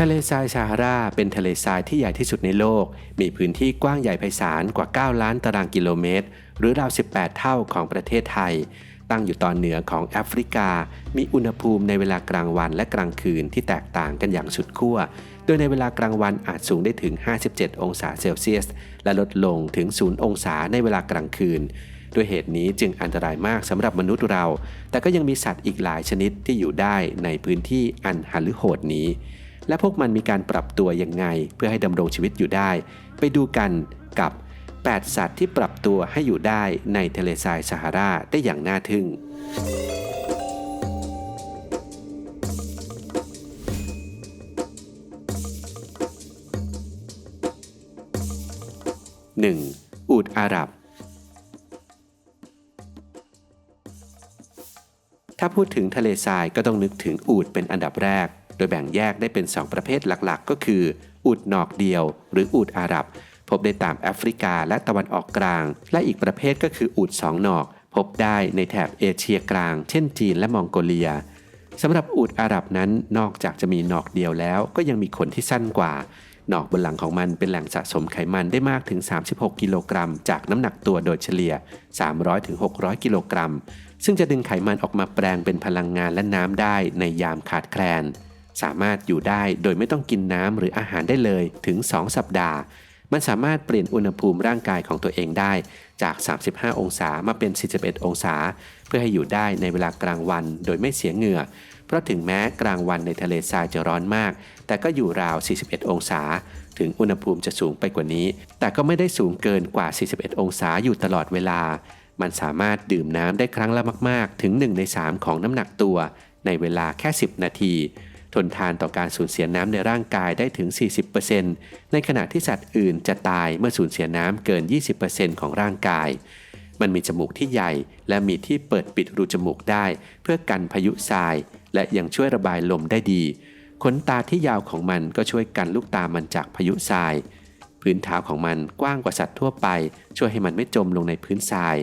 ทะเลทรายซาฮาราเป็นทะเลทรายที่ใหญ่ที่สุดในโลก มีพื้นที่กว้างใหญ่ไพศาลกว่า 9 ล้านตารางกิโลเมตร หรือราว 18 เท่าของประเทศไทย ตั้งอยู่ตอนเหนือของแอฟริกา มีอุณหภูมิในเวลากลางวันและกลางคืนที่แตกต่างกันอย่างสุดขั้ว โดยในเวลากลางวันอาจสูงได้ถึง 57 องศาเซลเซียส และลดลงถึง 0 องศาในเวลากลางคืน ด้วยเหตุนี้จึงอันตรายมากสำหรับมนุษย์เรา แต่ก็ยังมีสัตว์อีกหลายชนิดที่อยู่ได้ในพื้นที่อันหันหรือโหดนี้ และพวกมันมีการปรับตัวยังไง เพื่อให้ดำรงชีวิตอยู่ได้ ไปดูกันกับ 8 สัตว์ที่ปรับตัวให้อยู่ได้ในทะเลทรายซาฮาราได้อย่างน่าทึ่ง 1. อูดอาหรับ ถ้าพูดถึงทะเลทรายก็ต้องนึกถึงอูดเป็นอันดับแรก โดยแบ่งแยกได้เป็น 2 ประเภทหลักๆ ก็คือ อูดนอกเดียว หรืออูดอาหรับ พบได้ตามแอฟริกาและตะวันออกกลาง และอีกประเภทก็คืออูดสองนอก พบได้ในแถบเอเชียกลาง เช่นจีนและมองโกเลียสำหรับอูดอาหรับนั้นนอกจากจะมีนอกเดียวแล้ว ก็ยังมีขนที่สั้นกว่าหนอกบนหลังของมันเป็นแหล่งสะสมไขมันได้มากถึง 36 กิโลกรัม จากน้ำหนักตัวโดยเฉลี่ย 300-600 กิโลกรัม ซึ่งจะดึงไขมันออกมาแปลงเป็นพลังงานและน้ำได้ในยามขาดแคลน สามารถอยู่ได้โดยไม่ต้องกินน้ำหรืออาหารได้เลยถึง 2 สัปดาห์ มันสามารถเปลี่ยนอุณหภูมิร่างกายของตัวเองได้จาก 35 องศามาเป็น 41 องศา เพื่อให้อยู่ได้ในเวลากลางวันโดยไม่เสียเหงื่อ เพราะถึงแม้กลางวันในทะเลทรายจะร้อนมาก แต่ก็อยู่ราว 41 องศา ถึงอุณหภูมิจะสูงไปกว่านี้ แต่ก็ไม่ได้สูงเกินกว่า 41 องศาอยู่ตลอดเวลา มันสามารถดื่มน้ำได้ครั้งละมาก ๆ ถึง 1 ใน 3 ของน้ำหนักตัว ในเวลาแค่ 10 นาที ทนทานต่อการสูญเสียน้ำในร่างกายได้ถึง 40%ในขณะที่สัตว์อื่นจะตายเมื่อสูญเสียน้ำเกิน 20%ของร่างกาย มันมีจมูกที่ใหญ่ และมีที่เปิดปิดรูจมูกได้ เพื่อกันพายุทราย และยังช่วยระบายลมได้ดี ขนตาที่ยาวของมันก็ช่วยกันลูกตามันจากพายุทราย พื้นเท้าของมันกว้างกว่าสัตว์ทั่วไป ช่วยให้มันไม่จมลงในพื้นทราย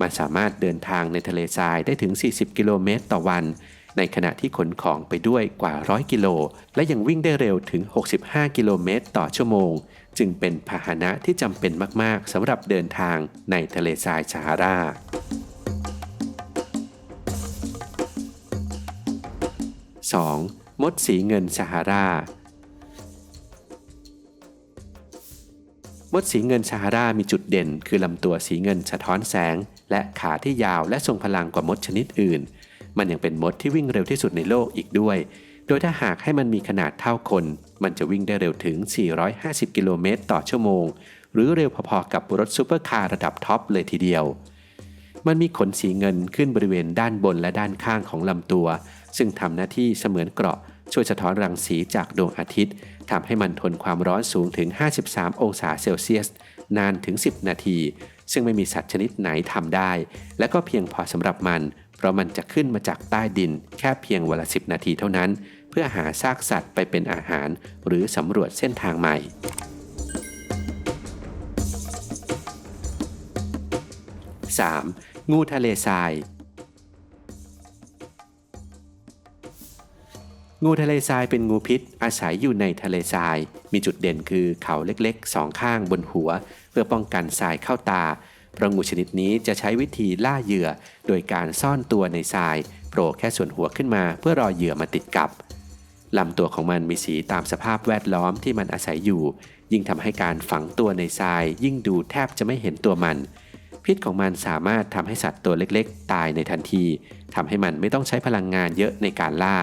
มันสามารถเดินทางในทะเลทรายได้ถึง 40 กิโลเมตรต่อวัน ในขณะที่ขนของไปด้วยกว่า 100 กิโล และยังวิ่งได้เร็วถึง 65 กิโลเมตรต่อชั่วโมง จึงเป็นพาหนะที่จำเป็นมาก ๆสำหรับเดินทางในทะเลทรายซาฮารา 2. มดสีเงินซาฮารามดสีเงินซาฮารามีจุดเด่น คือลำตัวสีเงินสะท้อนแสง และขาที่ยาวและทรงพลังกว่ามดชนิดอื่น มันยังเป็นมดที่วิ่งเร็วที่สุดในโลกอีกด้วย โดยถ้าหากให้มันมีขนาดเท่าคน มันจะวิ่งได้เร็วถึง 450 กิโลเมตรต่อชั่วโมง หรือเร็วพอๆกับรถซูเปอร์คาร์ระดับท็อปเลยทีเดียว มันมีขนสีเงินขึ้นบริเวณด้านบนและด้านข้างของลำตัว ซึ่งทำหน้าที่เสมือนเกราะช่วยสะท้อนรังสีจากดวงอาทิตย์ทำให้มันทนความร้อนสูงถึง 53 องศาเซลเซียส นานถึง 10 นาที ซึ่งไม่มีสัตว์ชนิดไหนทำได้ และก็เพียงพอสำหรับมัน เพราะมันจะขึ้นมาจากใต้ดินแค่เพียงวันละ 10 นาทีเท่านั้น เพื่อหาซากสัตว์ไปเป็นอาหาร หรือสำรวจเส้นทางใหม่ 3. งูทะเลทรายงูทะเลทรายเป็นงูพิษอาศัยอยู่ในทะเลทราย มีจุดเด่นคือเขาเล็กๆสองข้างบนหัว เพื่อป้องกันทรายเข้าตา เพราะงูชนิดนี้จะใช้วิธีล่าเหยื่อ โดยการซ่อนตัวในทรายโผล่แค่ส่วนหัวขึ้นมาเพื่อรอเหยื่อมาติดกับลำตัวของมันมีสีตามสภาพแวดล้อมที่มันอาศัยอยู่ ยิ่งทำให้การฝังตัวในทรายยิ่งดูแทบจะไม่เห็นตัวมัน พิษของมันสามารถทำให้สัตว์ตัวเล็กๆ ตายในทันทีทำให้มันไม่ต้องใช้พลังงานเยอะในการล่า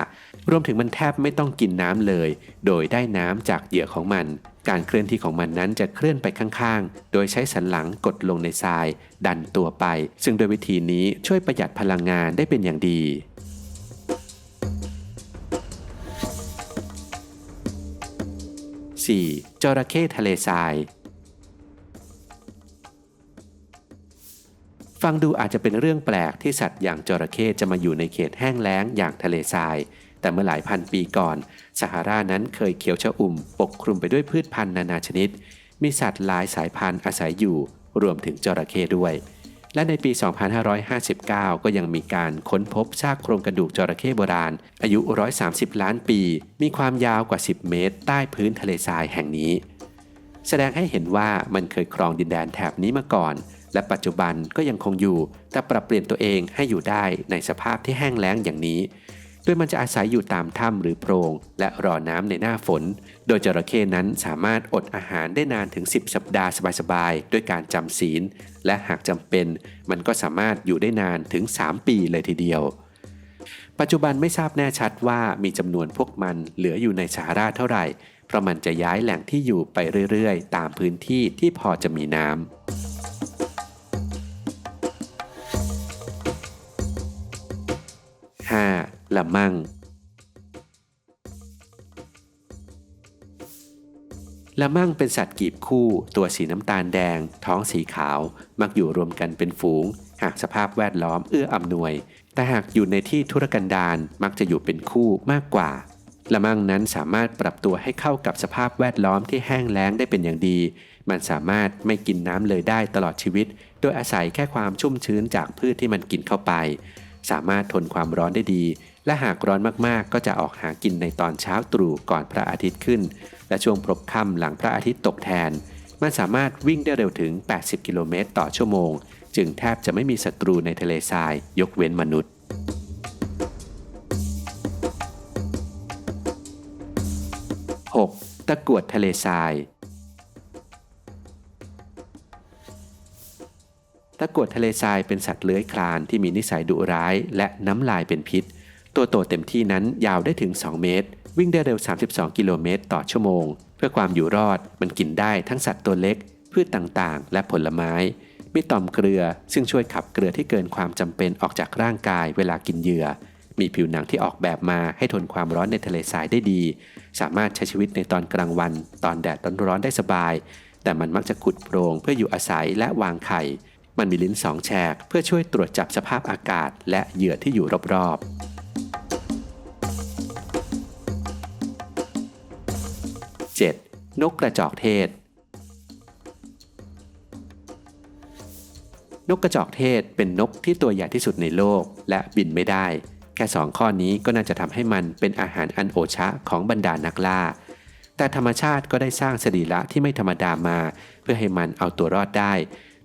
รวมถึงมันแทบไม่ต้องกินน้ำเลย โดยได้น้ำจากเหยื่อของมัน การเคลื่อนที่ของมันนั้นจะเคลื่อนไปข้างๆ โดยใช้สันหลังกดลงในทราย ดันตัวไป ซึ่งโดยวิธีนี้ช่วยประหยัดพลังงานได้เป็นอย่างดี 4. จระเข้ทะเลทราย ฟังดูอาจจะเป็นเรื่องแปลกที่สัตว์อย่างจระเข้จะมาอยู่ในเขตแห้งแล้งอย่างทะเลทราย แต่เมื่อหลายพันปีก่อนซาฮารานั้นเคยเขียวชอุ่ม ปกคลุมไปด้วยพืชพันธุ์นานาชนิด มีสัตว์หลายสายพันธุ์อาศัยอยู่ รวมถึงจระเข้ด้วย และในปี 2559 ก็ยังมีการค้นพบซากโครงกระดูกจระเข้โบราณ อายุ 130 ล้านปี มีความยาวกว่า 10 เมตร ใต้พื้นทะเลทรายแห่งนี้ แสดงให้เห็นว่ามันเคยครองดินแดนแถบนี้มาก่อน และปัจจุบันก็ยังคงอยู่ แต่ปรับเปลี่ยนตัวเองให้อยู่ได้ในสภาพที่แห้งแล้งอย่างนี้ โดยมันจะอาศัยอยู่ตามถ้ำหรือโพรง และรอน้ำในหน้าฝน โดยจระเข้นั้นสามารถอดอาหารได้นานถึง 10 สัปดาห์สบายๆ ด้วยการจำศีล และหากจำเป็น มันก็สามารถอยู่ได้นานถึง 3 ปีเลยทีเดียว ปัจจุบันไม่ทราบแน่ชัดว่ามีจำนวนพวกมันเหลืออยู่ในสหราเท่าไหร่ เพราะมันจะย้ายแหล่งที่อยู่ไปเรื่อยๆ ตามพื้นที่ที่พอจะมีน้ำ ละมั่งละมั่งเป็นสัตว์กีบคู่ ตัวสีน้ำตาลแดง ท้องสีขาว มักอยู่รวมกันเป็นฝูง หากสภาพแวดล้อมเอื้ออำนวย แต่หากอยู่ในที่ธุรกันดารมักจะอยู่เป็นคู่มากกว่าละมั่งนั้นสามารถปรับตัวให้เข้ากับสภาพแวดล้อมที่แห้งแล้งได้เป็นอย่างดี มันสามารถไม่กินน้ำเลยได้ตลอดชีวิต โดยอาศัยแค่ความชุ่มชื้นจากพืชที่มันกินเข้าไป สามารถทนความร้อนได้ดีและหากร้อนมากๆ ก็จะออกหากินในตอนเช้าตรู่ก่อนพระอาทิตย์ขึ้น และช่วงพลบค่ำหลังพระอาทิตย์ตกแทน มันสามารถวิ่งได้เร็วถึง 80 กิโลเมตรต่อชั่วโมง จึงแทบจะไม่มีศัตรูในทะเลทราย ยกเว้นมนุษย์ 6. ตะกวดทะเลทราย ตะกวดทะเลทรายเป็นสัตว์เลื้อยคลานที่มีนิสัยดุร้ายและน้ำลายเป็นพิษ ตัวโตเต็มที่นั้นยาวได้ถึง 2 เมตร วิ่งได้เร็ว 32 กิโลเมตรต่อชั่วโมง เพื่อความอยู่รอดมันกินได้ทั้งสัตว์ตัวเล็ก พืชต่างๆ และผลไม้ มีต่อมเกลือ ซึ่งช่วยขับเกลือที่เกินความจำเป็นออกจากร่างกายเวลากินเหยื่อ มีผิวหนังที่ออกแบบมาให้ทนความร้อนในทะเลทรายได้ดี สามารถใช้ชีวิตในตอนกลางวัน ตอนแดดร้อนๆได้สบาย แต่มันมักจะขุดโพรงเพื่ออยู่อาศัยและวางไข่ มันมีลิ้นสองแฉกเพื่อช่วยตรวจจับสภาพอากาศ และเหยื่อที่อยู่รอบๆ 7. นกกระจอกเทศ นกกระจอกเทศเป็นนกที่ตัวใหญ่ที่สุดในโลกและบินไม่ได้ แค่สองข้อนี้ก็น่าจะทำให้มันเป็นอาหารอันโอชะของบรรดานักล่า แต่ธรรมชาติก็ได้สร้างสรีระที่ไม่ธรรมดามา เพื่อให้มันเอาตัวรอดได้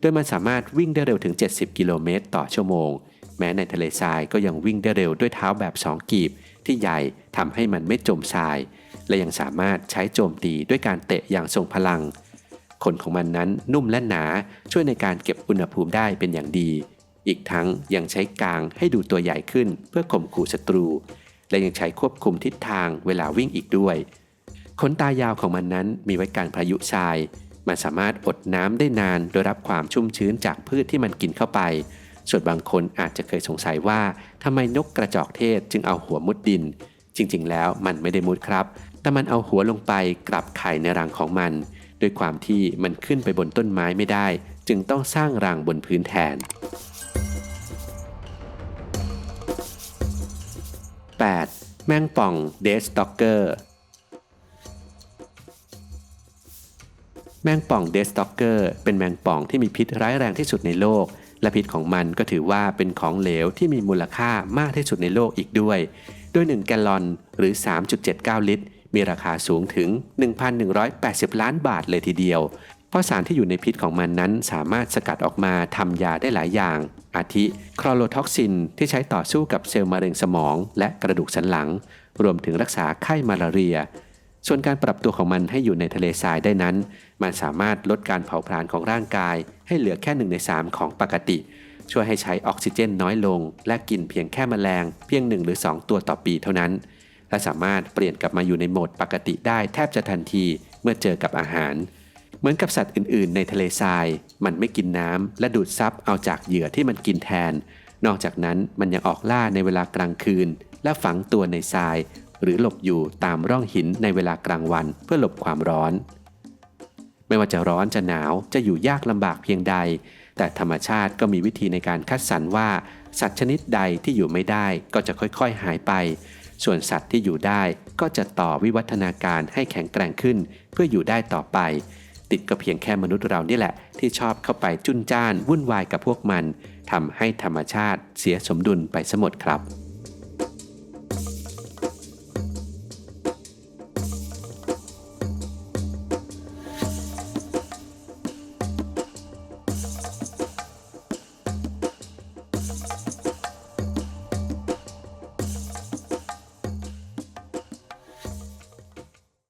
โดยมันสามารถวิ่งได้เร็วถึง 70 กิโลเมตรต่อชั่วโมง แม้ในทะเลทรายก็ยังวิ่งได้เร็วด้วยเท้าแบบสองกีบที่ใหญ่ทำให้มันไม่จมทราย และยังสามารถใช้โจมตีด้วยการเตะอย่างทรงพลัง ขนของมันนั้นนุ่มและหนาช่วยในการเก็บอุณหภูมิได้เป็นอย่างดี อีกทั้งยังใช้กางให้ดูตัวใหญ่ขึ้นเพื่อข่มขู่ศัตรู และยังใช้ควบคุมทิศทางเวลาวิ่งอีกด้วย ขนตายาวของมันนั้นมีไว้การพายุทราย มันสามารถอดน้ำได้นานโดยรับความชุ่มชื้นจากพืชที่มันกินเข้าไปส่วนบางคนอาจจะเคยสงสัยว่าทำไมนกกระจอกเทศจึงเอาหัวมุดดิน จริงๆ แล้วมันไม่ได้มุดครับ แต่มันเอาหัวลงไปกลับไข่ในรังของมัน ด้วยความที่มันขึ้นไปบนต้นไม้ไม่ได้ จึงต้องสร้างรังบนพื้นแทน 8. แมงป่องเดสต็อกเกอร์แมงป่องเดสต็อกเกอร์เป็นแมงป่องที่มีพิษร้ายแรงที่สุดในโลก และพิษของมันก็ถือว่าเป็นของเหลวที่มีมูลค่ามากที่สุดในโลกอีกด้วยโดย1 แกลลอนหรือ 3.79 ลิตร มีราคาสูงถึง 1,180 ล้านบาทเลยทีเดียว เพราะสารที่อยู่ในพิษของมันนั้นสามารถสกัดออกมาทำยาได้หลายอย่าง อาทิคลอโรท็อกซินที่ใช้ต่อสู้กับเซลล์มะเร็งสมองและกระดูกสันหลัง รวมถึงรักษาไข้มาลาเรีย ส่วนการปรับตัวของมันให้อยู่ในทะเลทรายได้นั้น มันสามารถลดการเผาผลาญของร่างกาย ให้เหลือแค่หนึ่งใน3ของปกติช่วยให้ใช้ออกซิเจนน้อยลง และกินเพียงแค่แมลงเพียง 1 หรือ 2 ตัวต่อปีเท่านั้น และสามารถเปลี่ยนกลับมาอยู่ในโหมดปกติได้แทบจะทันทีเมื่อเจอกับอาหาร เหมือนกับสัตว์อื่นๆ ในทะเลทราย มันไม่กินน้ำและดูดซับเอาจากเหยื่อที่มันกินแทน นอกจากนั้นมันยังออกล่าในเวลากลางคืน และฝังตัวในทราย หรือหลบอยู่ตามร่องหินในเวลากลางวันเพื่อหลบความร้อน ไม่ว่าจะร้อนจะหนาวจะอยู่ยากลำบากเพียงใด แต่ธรรมชาติก็มีวิธีในการคัดสรรว่า สัตว์ชนิดใดที่อยู่ไม่ได้ก็จะค่อยๆหายไป ส่วนสัตว์ที่อยู่ได้ก็จะต่อวิวัฒนาการให้แข็งแกร่งขึ้น เพื่ออยู่ได้ต่อไป ติดก็เพียงแค่มนุษย์เรานี่แหละ ที่ชอบเข้าไปจุนจ้านวุ่นวายกับพวกมันทำให้ธรรมชาติเสียสมดุลไปสมดครับ